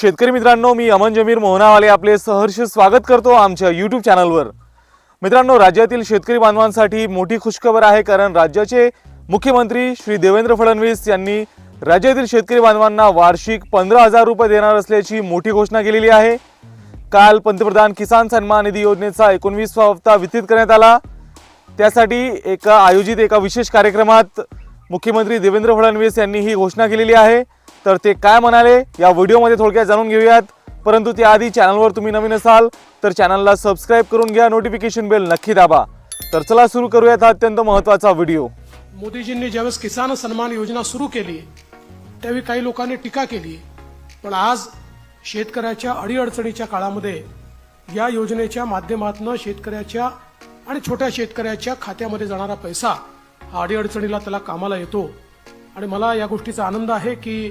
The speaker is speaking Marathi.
शेतकरी मित्रांनो मी अमन जमीर मोहनावाले आपले सहर्ष स्वागत करतो आमच्या यूट्यूब चॅनलवर मित्रांनो राज्यातील शेतकरी बांधवांसाठी मोठी खुशखबर आहे कारण राज्याचे मुख्यमंत्री श्री देवेंद्र फडणवीस यांनी राज्यातील शेतकरी बांधवांना वार्षिक पंधरा हजार रुपये देणार असल्याची मोठी घोषणा केलेली आहे. काल पंतप्रधान किसान सन्मान निधी योजनेचा एकोणवीसवा हप्ता वितरित करण्यात आला. त्यासाठी एका आयोजित एका विशेष कार्यक्रमात मुख्यमंत्री देवेंद्र फडणवीस यांनी ही घोषणा केलेली आहे. तर ते काय म्हणाले या व्हिडिओमध्ये थोडक्यात जाणून घेऊयात. परंतु त्याआधी चॅनलवर तुम्ही नवीन असाल तर चॅनलला सबस्क्राईब करून घ्या नोटिफिकेशन बेल नक्की दाबा. तर चला सुरू करूयात हा अत्यंत महत्त्वाचा व्हिडिओ. मोदीजींनी ज्यावेळेस किसान सन्मान योजना सुरू केली त्यावेळी काही लोकांनी टीका केली पण आज शेतकऱ्याच्या अडीअडचणीच्या काळामध्ये या योजनेच्या माध्यमातून शेतकऱ्याच्या आणि छोट्या शेतकऱ्याच्या खात्यामध्ये जाणारा पैसा हा अडीअडचणीला त्याला कामाला येतो. आणि मला या गोष्टीचा आनंद आहे की